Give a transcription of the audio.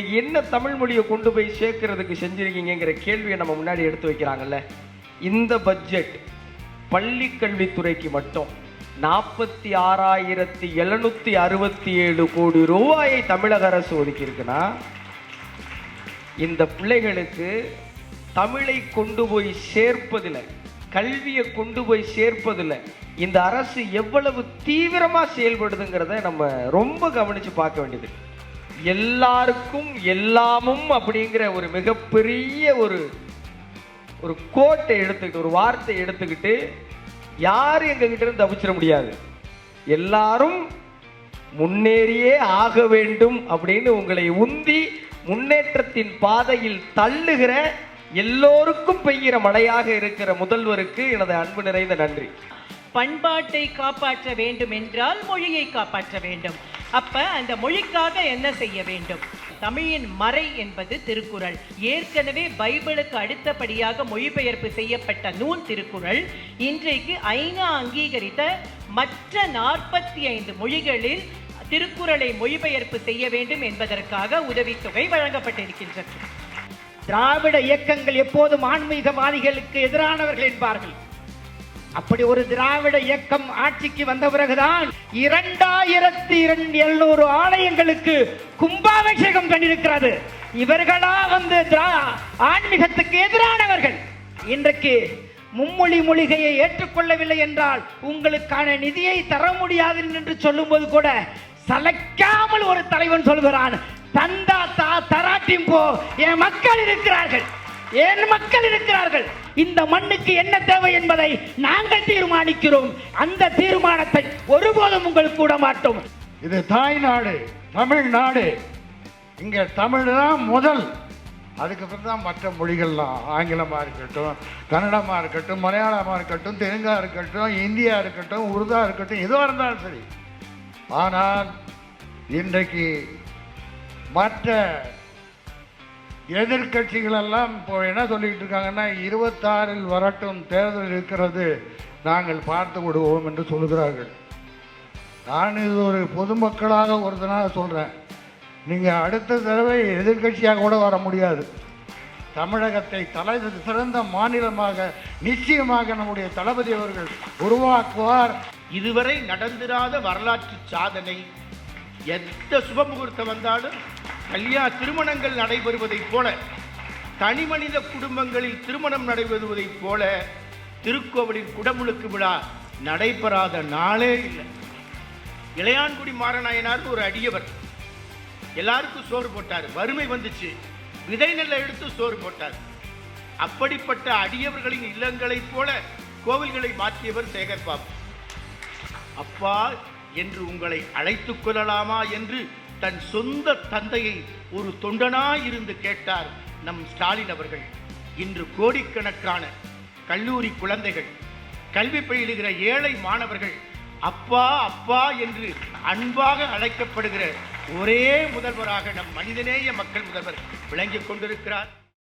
தமிழ் மொழியை கொண்டு போய் சேர்க்கறதுக்கு செஞ்சுருக்கீங்கிற கேள்வியை நம்ம முன்னாடி எடுத்து வைக்கிறாங்கல்ல? இந்த பட்ஜெட் பள்ளி கல்வித்துறைக்கு மட்டும் நாற்பத்தி ஆறாயிரத்தி எழுநூத்தி அறுபத்தி ஏழு கோடி ரூபாயை தமிழக அரசு ஒதுக்கி இருக்குன்னா இந்த பிள்ளைகளுக்கு தமிழை கொண்டு போய் சேர்ப்பதில் கல்வியை கொண்டு போய் சேர்ப்பதில் இந்த அரசு எவ்வளவு தீவிரமாக செயல்படுதுங்கிறத நம்ம ரொம்ப கவனித்து பார்க்க வேண்டியது எல்லாருக்கும் எல்லாமும் அப்படிங்கிற ஒரு மிகப்பெரிய ஒரு ஒரு கோட்டை எடுத்துக்கிட்டு ஒரு வார்த்தை எடுத்துக்கிட்டு யாரும் எங்ககிட்ட இருந்து தப்பிச்சிட முடியாது? எல்லாரும் முன்னேறியே ஆக வேண்டும் அப்படின்னு உங்களை உந்தி முன்னேற்றத்தின் பாதையில் தள்ளுகிற எல்லோருக்கும் பெய்கிற மழையாக இருக்கிற முதல்வருக்கு எனது அன்பு நிறைந்த நன்றி. பண்பாட்டை காப்பாற்ற வேண்டும் என்றால் மொழியை காப்பாற்ற வேண்டும். அப்ப அந்த மொழிக்காக என்ன செய்ய வேண்டும்? தமிழின் மறை என்பது திருக்குறள். ஏற்கனவே பைபிளுக்கு அடுத்தபடியாக மொழிபெயர்ப்பு செய்யப்பட்ட நூல் திருக்குறள். இன்றைக்கு ஐநா அங்கீகரித்த மற்ற நாற்பத்தி ஐந்து மொழிகளில் திருக்குறளை மொழிபெயர்ப்பு செய்ய வேண்டும் என்பதற்காக உதவித்தொகை வழங்கப்பட்டிருக்கின்றது. திராவிட இயக்கங்கள் எப்போதும் ஆன்மீகவாதிகளுக்கு எதிரானவர்கள் என்பார்கள். அப்படி ஒரு திராவிட இயக்கம் ஆட்சிக்கு வந்த பிறகுதான் இரண்டாயிரத்தி இரண்டு எழுநூறு ஆலயங்களுக்கு கும்பாபிஷேகம் பண்ணிருக்கிறது இவர்களா வந்து திரா- ஆன்மீகத்துக்கு எதிரானவர்கள். இன்றைக்கு மும்மொழி மொழிகையை ஏற்றுக்கொள்ளவில்லை என்றால் உங்களுக்கான நிதியை தர முடியாது என்று சொல்லும்போது கூட சலைக்காமல் ஒரு தலைவன் சொல்கிறான் தந்தா தா தராட்டியும் போ என் மக்கள் இருக்கிறார்கள். என் மக்கள் இருக்கிறார்கள்? இந்த மண்ணுக்கு என்ன தேவை என்பதை நாங்கள் தீர்மானிக்கிறோம். அந்த தீர்மானத்தை ஒருபோதும் உங்களுக்கு கூட மாட்டோம். இது தாய்நாடு தமிழ்நாடு. இங்க தமிழ் தான் முதல் அதுக்கப்புறம் தான் மற்ற மொழிகள்லாம் ஆங்கிலமாக இருக்கட்டும் கன்னடமாக இருக்கட்டும் மலையாளமாக இருக்கட்டும் தெலுங்காக இருக்கட்டும் இந்தியா இருக்கட்டும் உருதா இருக்கட்டும் எதுவாக இருந்தாலும் சரி. ஆனால் இன்றைக்கு மற்ற எதிர்க்கட்சிகள் எல்லாம் இப்போ என்ன சொல்லிட்டு இருக்காங்கன்னா இருபத்தாறில் வரட்டும் தேர்தல் இருக்கிறது நாங்கள் பார்த்து விடுவோம் என்று சொல்கிறார்கள் நான் இது ஒரு பொதுமக்களாக ஒருத்தனாக சொல்கிறேன் நீங்கள் அடுத்த தடவை எதிர்க்கட்சியாக கூட வர முடியாது. தமிழகத்தை தலை சிறந்த மாநிலமாக நிச்சயமாக நம்முடைய தளபதி அவர்கள் உருவாக்குவார். இதுவரை நடந்திராத வரலாற்று சாதனை எந்த சுபமுகூர்த்தம் வந்தாலும் கல்யாண திருமணங்கள் நடைபெறுவதைப் போல தனி மனித குடும்பங்களில் திருமணம் நடைபெறுவதைப் போல திருக்கோவிலின் குடமுழுக்கு விழா நடைபெறாத நாளே இல்லை. இளையான்குடி மாறநாயனார்னு ஒரு அடியவர். எல்லாருக்கும் சோறு போட்டார். வறுமை வந்துச்சு. விதை நெல்லை எடுத்து சோறு போட்டார். அப்படிப்பட்ட அடியவர்களின் இல்லங்களைப் போல கோவில்களை மாற்றியவர் சேகர் பாபு. அப்பா என்று உங்களை அழைத்துக் கொள்ளலாமா என்று தன் சொந்த தந்தையை ஒரு தொண்டனாயிருந்து கேட்டார் நம் ஸ்டாலின் அவர்கள். இன்று கோடிக்கணக்கான கல்லூரி குழந்தைகள் கல்வி பயிலுகிற ஏழை மாணவர்கள் அப்பா அப்பா என்று அன்பாக அழைக்கப்படுகிற ஒரே முதல்வராக நம் மனிதநேய மக்கள் முதல்வர் விளங்கிக் கொண்டிருக்கிறார்.